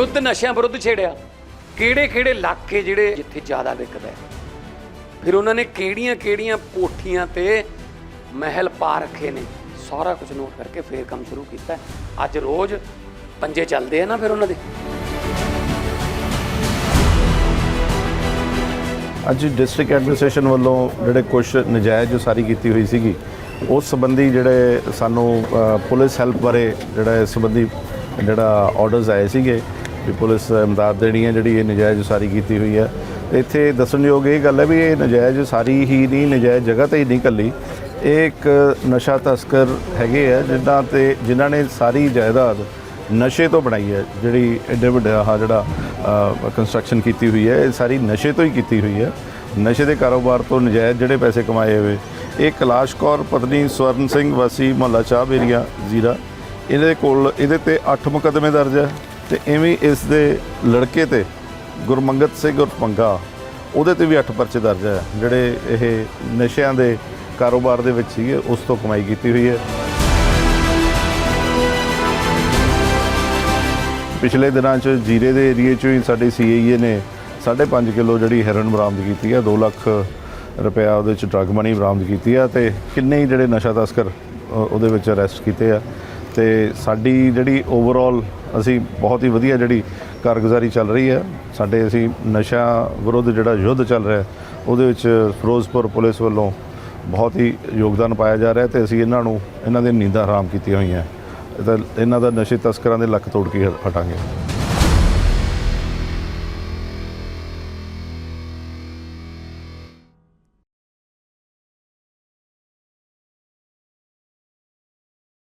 ਯੁੱਧ ਨਸ਼ਿਆਂ ਵਿਰੁੱਧ ਛੇੜਿਆ। ਕਿਹੜੇ ਕਿਹੜੇ ਇਲਾਕੇ ਜਿਹੜੇ ਜਿੱਥੇ ਜ਼ਿਆਦਾ ਵਿਕਦਾ ਹੈ? ਫਿਰ ਉਹਨਾਂ ਨੇ ਕਿਹੜੀਆਂ ਕਿਹੜੀਆਂ ਕੋਠੀਆਂ ਤੇ ਮਹਿਲ ਪਾ ਰੱਖੇ ਨੇ? ਸਾਰਾ ਕੁਝ ਨੋਟ ਕਰਕੇ ਫੇਰ ਕੰਮ ਸ਼ੁਰੂ ਕੀਤਾ ਅੱਜ ਰੋਜ਼ ਪੰਜੇ ਚੱਲਦੇ ਆ ਨਾ ਫਿਰ ਉਹਨਾਂ ਦੇ। ਅੱਜ ਡਿਸਟ੍ਰਿਕਟ ਐਡਮਿਨਿਸਟ੍ਰੇਸ਼ਨ ਵੱਲੋਂ ਜਿਹੜੇ ਕੁਝ ਨਜਾਇਜ਼ ਉਸਾਰੀ ਕੀਤੀ ਹੋਈ ਸੀਗੀ, ਉਸ ਸੰਬੰਧੀ ਜਿਹੜੇ ਸਾਨੂੰ ਪੁਲਿਸ ਹੈਲਪ ਬਾਰੇ ਜਿਹੜਾ ਇਸ ਸੰਬੰਧੀ ਜਿਹੜਾ ਆਰਡਰਸ ਆਏ ਸੀਗੇ ਵੀ ਪੁਲਿਸ ਇਮਦਾਦ ਦੇਣੀ ਹੈ ਜਿਹੜੀ ਇਹ ਨਜਾਇਜ਼ ਸਾਰੀ ਕੀਤੀ ਹੋਈ ਹੈ। ਇੱਥੇ ਦੱਸਣਯੋਗ ਇਹ ਗੱਲ ਹੈ ਵੀ ਇਹ ਨਜਾਇਜ਼ ਸਾਰੀ ਹੀ ਨਹੀਂ, ਨਜਾਇਜ਼ ਜਗ੍ਹਾ ਤੇ ਹੀ ਨਹੀਂ ਕੱਲੀ। ਇਹ ਇੱਕ ਨਸ਼ਾ ਤਸਕਰ ਹੈਗੇ ਆ ਜਿਨ੍ਹਾਂ ਤੇ ਜਿਨ੍ਹਾਂ ਨੇ ਸਾਰੀ ਜਾਇਦਾਦ ਨਸ਼ੇ ਤੋਂ ਬਣਾਈ ਹੈ, ਜਿਹੜੀ ਐਡੇ ਵੱਡਾ ਆਹ ਜਿਹੜਾ ਕੰਸਟਰਕਸ਼ਨ ਕੀਤੀ ਹੋਈ ਹੈ, ਇਹ ਸਾਰੀ ਨਸ਼ੇ ਤੋਂ ਹੀ ਕੀਤੀ ਹੋਈ ਹੈ। ਨਸ਼ੇ ਦੇ ਕਾਰੋਬਾਰ ਤੋਂ ਨਜਾਇਜ਼ ਜਿਹੜੇ ਪੈਸੇ ਕਮਾਏ ਹੋਏ। ਇਹ ਕੈਲਾਸ਼ ਕੌਰ, ਪਤਨੀ ਸਵਰਨ ਸਿੰਘ ਵਾਸੀ, ਮੁਹੱਲਾ ਚਾਹ ਏਰੀਆ ਜ਼ੀਰਾ। ਇਹਦੇ ਕੋਲ, ਇਹਦੇ ਤੇ 8 ਮੁਕੱਦਮੇ ਦਰਜ ਹੈ। ਤੇ ਐਵੇਂ ਇਸ ਦੇ ਲੜਕੇ ਤੇ ਗੁਰਮੰਗਤ ਸਿੰਘ ਉਰਫ ਪੰਗਾ, ਉਹਦੇ ਤੇ ਵੀ 8 ਪਰਚੇ ਦਰਜ ਹੈ, ਜਿਹੜੇ ਇਹ ਨਸ਼ਿਆਂ ਦੇ ਕਾਰੋਬਾਰ ਦੇ ਵਿੱਚ ਸੀਗੇ, ਉਸ ਤੋਂ ਕਮਾਈ ਕੀਤੀ ਹੋਈ ਹੈ। ਪਿਛਲੇ ਦਿਨਾਂ 'ਚ ਜੀਰੇ ਦੇ ਏਰੀਏ 'ਚ ਹੀ ਸਾਡੇ ਸੀਆਈਏ ਨੇ 5.5 ਕਿਲੋ ਜਿਹੜੀ ਹੈਰੋਇਨ ਬਰਾਮਦ ਕੀਤੀ ਹੈ 2 ਲੱਖ ਰੁਪਇਆ ਉਹਦੇ 'ਚ ਡਰਗ ਮਨੀ ਬਰਾਮਦ ਕੀਤੀ ਹੈ ਤੇ ਕਿੰਨੇ ਹੀ ਜਿਹੜੇ ਨਸ਼ਾ ਤਸਕਰ ਉਹਦੇ ਵਿੱਚ ਅਰੈਸਟ ਕੀਤੇ ਆ। ਤੇ ਸਾਡੀ ਜਿਹੜੀ ਓਵਰਆਲ ਅਸੀਂ ਬਹੁਤ ਹੀ ਵਧੀਆ ਜਿਹੜੀ ਕਾਰਗੁਜ਼ਾਰੀ ਚੱਲ ਰਹੀ ਹੈ। ਸਾਡੇ ਅਸੀਂ ਨਸ਼ਾ ਵਿਰੁੱਧ ਜਿਹੜਾ ਯੁੱਧ ਚੱਲ ਰਿਹਾ ਉਹਦੇ ਵਿੱਚ ਫਿਰੋਜ਼ਪੁਰ ਪੁਲਿਸ ਵੱਲੋਂ ਬਹੁਤ ਹੀ ਯੋਗਦਾਨ ਪਾਇਆ ਜਾ ਰਿਹਾ ਤੇ ਅਸੀਂ ਇਹਨਾਂ ਨੂੰ, ਇਹਨਾਂ ਦੇ ਨੀਂਦਾਂ ਹਰਾਮ ਕੀਤੀਆਂ ਹੋਈਆਂ ਇਹ ਤਾਂ ਇਹਨਾਂ ਦਾ ਨਸ਼ੇ ਤਸਕਰਾਂ ਦੇ ਲੱਕ ਤੋੜ ਕੇ ਹਟਾਂਗੇ।